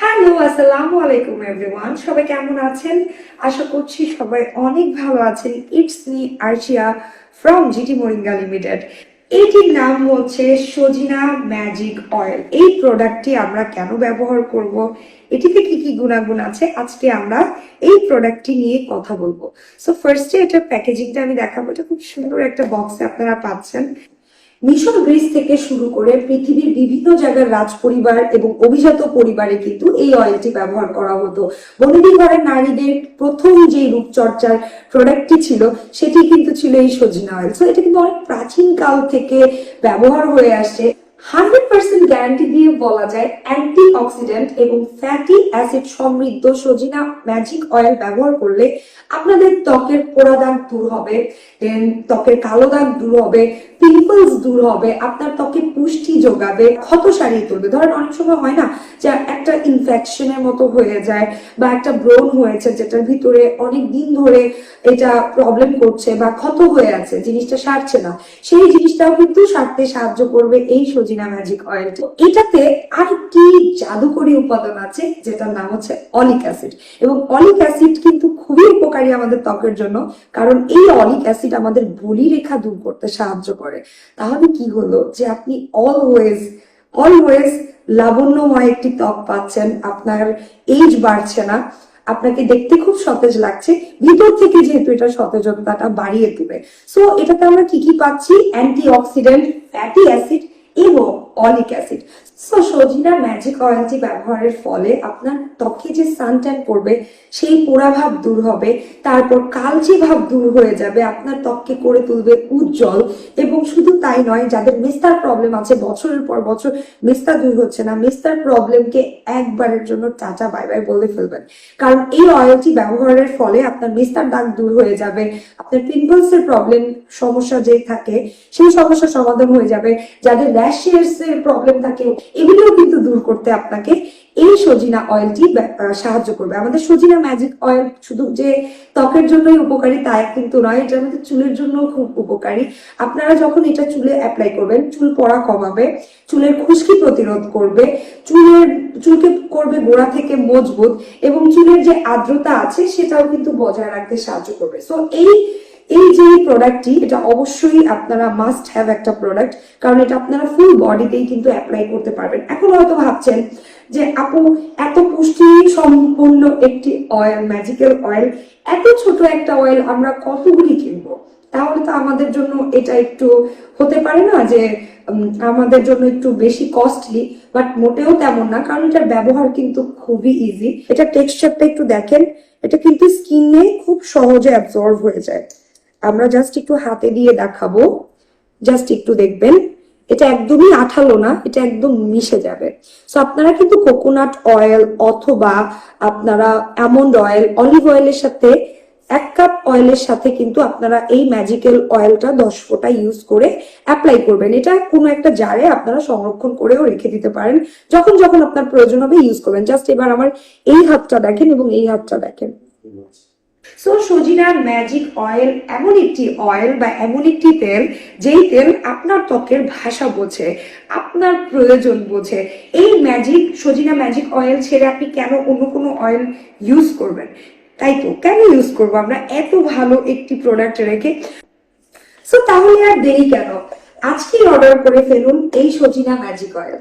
Hello, আসসালামু আলাইকুম everyone সবাই কেমন আছেন? আশা করছি সবাই অনেক ভালো আছেন। It's me Archia from GT Moringa limited এটির নাম হচ্ছে সজিনা ম্যাজিক অয়েল। এই প্রোডাক্টটি আমরা কেন ব্যবহার করব? এটিতে কি কি গুণাগুণ আছে? আজকে আমরা এই প্রোডাক্টটি নিয়ে কথা বলব। সো ফার্স্টে এটা প্যাকেজিংটা আমি দেখাবো। এটা খুব সুন্দর একটা বক্সে আপনারা পাচ্ছেন। মিশর গ্রিস থেকে শুরু করে পৃথিবীর বিভিন্ন জায়গার রাজ পরিবার এবং অভিজাত পরিবারে কিন্তু এই অয়েলটি ব্যবহার করা হতো। বনেদি ঘরের নারীদের প্রথম যে রূপচর্চার প্রোডাক্টটি ছিল, সেটি কিন্তু ছিল এই সজনা অয়েল। সো এটা কিন্তু অনেক প্রাচীন কাল থেকে ব্যবহার হয়ে আসছে হান্ড্রেড পার্সেন্ট গ্যারান্টি দিয়ে বলা যায় অ্যান্টি অক্সিডেন্ট এবং ফ্যাটি অ্যাসিড সমৃদ্ধ সজিনা ম্যাজিক অয়েল ব্যবহার করলে আপনাদের ত্বকের পোড়া দাগ দূর হবে দেন ত্বকের কালো দাগ দূর হবে পিম্পলস দূর হবে, আপনার ত্বকে পুষ্টি যোগাবে, ক্ষত সারিয়ে তুলবে। ধরেন অনেক সময় হয় না যে একটা ইনফেকশনের মতো হয়ে যায় বা একটা ব্রণ হয়েছে যেটার ভিতরে অনেক দিন ধরে এটা প্রবলেম করছে বা ক্ষত হয়ে আছে, জিনিসটা সারছে না। সেই জিনিসটাও কিন্তু সারতে সাহায্য করবে এই ম্যাজিক অয়েল তো এটাতে আর কি জাদুকরী উপাদান আছে, যেটার নাম হচ্ছে অলিক অ্যাসিড। এবং অলিক অ্যাসিড কিন্তু খুবই উপকারী আমাদের ত্বকের জন্য, কারণ এই অলিক অ্যাসিড আমাদের বলি রেখা দূর করতে সাহায্য করে। তাহলে কি হলো যে আপনি অলওয়েজ অলওয়েজ লাবণ্যময় একটি ত্বক পাচ্ছেন, আপনার এজ বাড়ছে না, আপনাকে দেখতে খুব সতেজ লাগছে, ভিতর থেকে যেহেতু এটা সতেজতাটা বাড়িয়ে দেবে। সো এটাতে আমরা কি কি পাচ্ছি? অ্যান্টি অক্সিডেন্ট ফ্যাটি অ্যাসিড এবং oleic acid. So Sajina magic অয়েলটি ব্যবহারের ফলে আপনার ত্বকে যে সানট্যান পড়বে, সেই পোড়া ভাব দূর হবে। তারপর কালচে ভাব দূর হয়ে যাবে, আপনার ত্বককে করে তুলবে উজ্জ্বল। এবং শুধু তাই নয়, যাদের মেস্তার প্রবলেম আছে, বছরের পর বছর মেস্তা দূর হচ্ছে না মেস্তার প্রবলেমকে একবারের জন্য টাটা বাই বাই বলে ফেলবেন। কারণ এই অয়েলটি ব্যবহারের ফলে আপনার মেস্তার দাগ দূর হয়ে যাবে, আপনার পিম্পলস এর প্রবলেম সমস্যা যে থাকে, সেই সমস্যার সমাধান হয়ে যাবে। যাদের র্যাশেস এর প্রবলেম থাকে, এগুলোও কিন্তু দূর করতে আপনাকে এই সজিনা অয়েলটি সাহায্য করবে। আমাদের সজিনা ম্যাজিক অয়েল শুধু যে ত্বকের জন্যই উপকারী তাই কিন্তু নয়, এটা আমাদের চুলের জন্য খুব উপকারী। আপনারা যখন এটা চুলে অ্যাপ্লাই করবেন, চুল পড়া কমাবে, চুলের খুশকি প্রতিরোধ করবে, চুলের, চুলকে করবে গোড়া থেকে মজবুত এবং চুলের যে আর্দ্রতা আছে সেটাও কিন্তু বজায় রাখতে সাহায্য করবে। সো এই এই যে প্রোডাক্টটি এটা অবশ্যই আপনারা মাস্ট হ্যাভ একটা প্রোডাক্ট কারণ এটা আপনারা ফুল বডিতেই কিন্তু অ্যাপ্লাই করতে পারবেন। এখন হয়তো ভাবছেন যে, আপু, এত পুষ্টি সম্পূর্ণ একটি অয়েল ম্যাজিক্যাল অয়েল এত ছোট একটা অয়েল আমরা কতগুলি কিনবো? তাহলে তো আমাদের জন্য এটা একটু হতে পারে না যে আমাদের জন্য একটু বেশি কস্টলি বাট মোটেও তেমন না, কারণ এটার ব্যবহার কিন্তু খুবই ইজি এটা টেক্সচারটা একটু দেখেন, এটা কিন্তু স্কিনে খুব সহজে অ্যাবজর্ব হয়ে যায়। আমরা জাস্ট একটু হাতে দিয়ে দেখাবো। জাস্ট একটু দেখবেন। এটা একদমই আঠালো না, এটা একদম মিশে যাবে। সো আপনারা কিন্তু কোকোনাট অয়েল অথবা আপনারা অ্যামন্ড অয়েল অলিভ অয়েলের সাথে, এক কাপ অয়েলের সাথে কিন্তু আপনারা এই ম্যাজিক্যাল অয়েলটা দশ ফোঁটা ইউজ করে অ্যাপ্লাই করবেন। এটা কোনো একটা জারে আপনারা সংরক্ষণ করেও রেখে দিতে পারেন। যখন যখন আপনার প্রয়োজন হবে ইউজ করবেন। জাস্ট এবার আমার এই হাতটা দেখেন এবং এই হাতটা দেখেন। সো সজিনার ম্যাজিক অয়েল এমন একটি অয়েল বা এমন একটি তেল, যেই তেল আপনার ত্বকের ভাষা বোঝে, আপনার প্রয়োজন বোঝে। এই ম্যাজিক সজিনা ম্যাজিক অয়েল ছেড়ে আপনি কেন অন্য কোনো অয়েল ইউজ করবেন? তাই তো, কেন ইউজ করব আমরা? এত ভালো একটি প্রোডাক্ট রেখে। সো তাহলে আর দেরি কেন? আজকেই অর্ডার করে ফেলুন এই সজিনা ম্যাজিক অয়েল